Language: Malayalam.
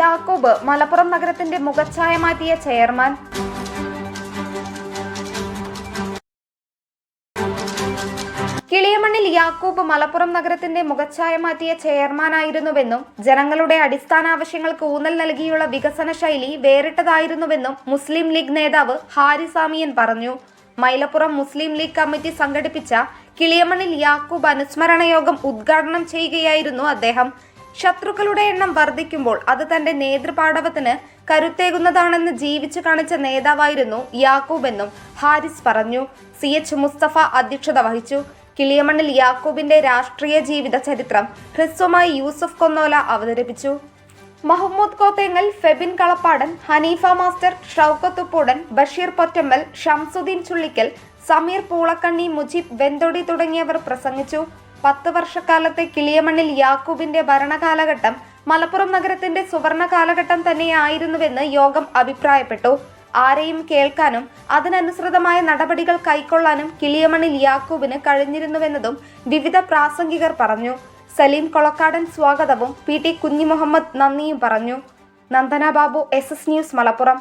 യാക്കൂബ് മലപ്പുറം നഗരത്തിന്റെ മുഖച്ഛായ മാറ്റിയ ചെയർമാൻ. കിളിയമണ്ണിൽ യാക്കൂബ് മലപ്പുറം നഗരത്തിന്റെ മുഖച്ഛായ മാറ്റിയ ചെയർമാനായിരുന്നുവെന്നും ജനങ്ങളുടെ അടിസ്ഥാന ആവശ്യങ്ങൾക്ക് ഊന്നൽ നൽകിയുള്ള വികസന ശൈലി വേറിട്ടതായിരുന്നുവെന്നും മുസ്ലിം ലീഗ് നേതാവ് ഹാരിസാമിയൻ പറഞ്ഞു. മൈലപ്പുറം മുസ്ലിം ലീഗ് കമ്മിറ്റി സംഘടിപ്പിച്ച കിളിയമണ്ണിൽ യാക്കൂബ് അനുസ്മരണ യോഗം ഉദ്ഘാടനം ചെയ്യുകയായിരുന്നു അദ്ദേഹം. ശത്രുക്കളുടെ എണ്ണം വർദ്ധിക്കുമ്പോൾ അത് തന്റെ നേതൃപാടവത്തിന് കരുത്തേകുന്നതാണെന്ന് ജീവിച്ചു കാണിച്ച നേതാവായിരുന്നു യാക്കൂബെന്നും ഹാരിസ് പറഞ്ഞു. സി എച്ച് മുസ്തഫ അധ്യക്ഷത വഹിച്ചു. കിളിയമണ്ണിൽ യാക്കൂബിന്റെ രാഷ്ട്രീയ ജീവിത ചരിത്രം ഹ്രസ്വമായി യൂസഫ് കൊന്നോല അവതരിപ്പിച്ചു. മഹമ്മൂദ് കോത്തേങ്ങൽ ഫെബിൻ കളപ്പാടൻ ഹനീഫ മാസ്റ്റർ ഷൗക്കത്ത് ഉപ്പൂടൻ ബഷീർ പൊറ്റമ്മൽ ഷംസുദ്ദീൻ ചുള്ളിക്കൽ സമീർ പൂളക്കണ്ണി മുജീബ് വെന്തൊടി തുടങ്ങിയവർ പ്രസംഗിച്ചു. പത്ത് വർഷക്കാലത്തെ കിളിയമണ്ണിൽ യാക്കൂബിന്റെ ഭരണകാലഘട്ടം മലപ്പുറം നഗരത്തിന്റെ സുവർണ കാലഘട്ടം തന്നെയായിരുന്നുവെന്ന് യോഗം അഭിപ്രായപ്പെട്ടു. ആരെയും കേൾക്കാനും അതിനനുസൃതമായ നടപടികൾ കൈക്കൊള്ളാനും കിളിയമണിൽ യാക്കൂബിന് കഴിഞ്ഞിരുന്നുവെന്നതും വിവിധ പ്രാസംഗികർ പറഞ്ഞു. സലീം കൊളക്കാടൻ സ്വാഗതവും പി ടി കുഞ്ഞിമുഹമ്മദ് നന്ദിയും പറഞ്ഞു. Nandana Babu S S news Malappuram.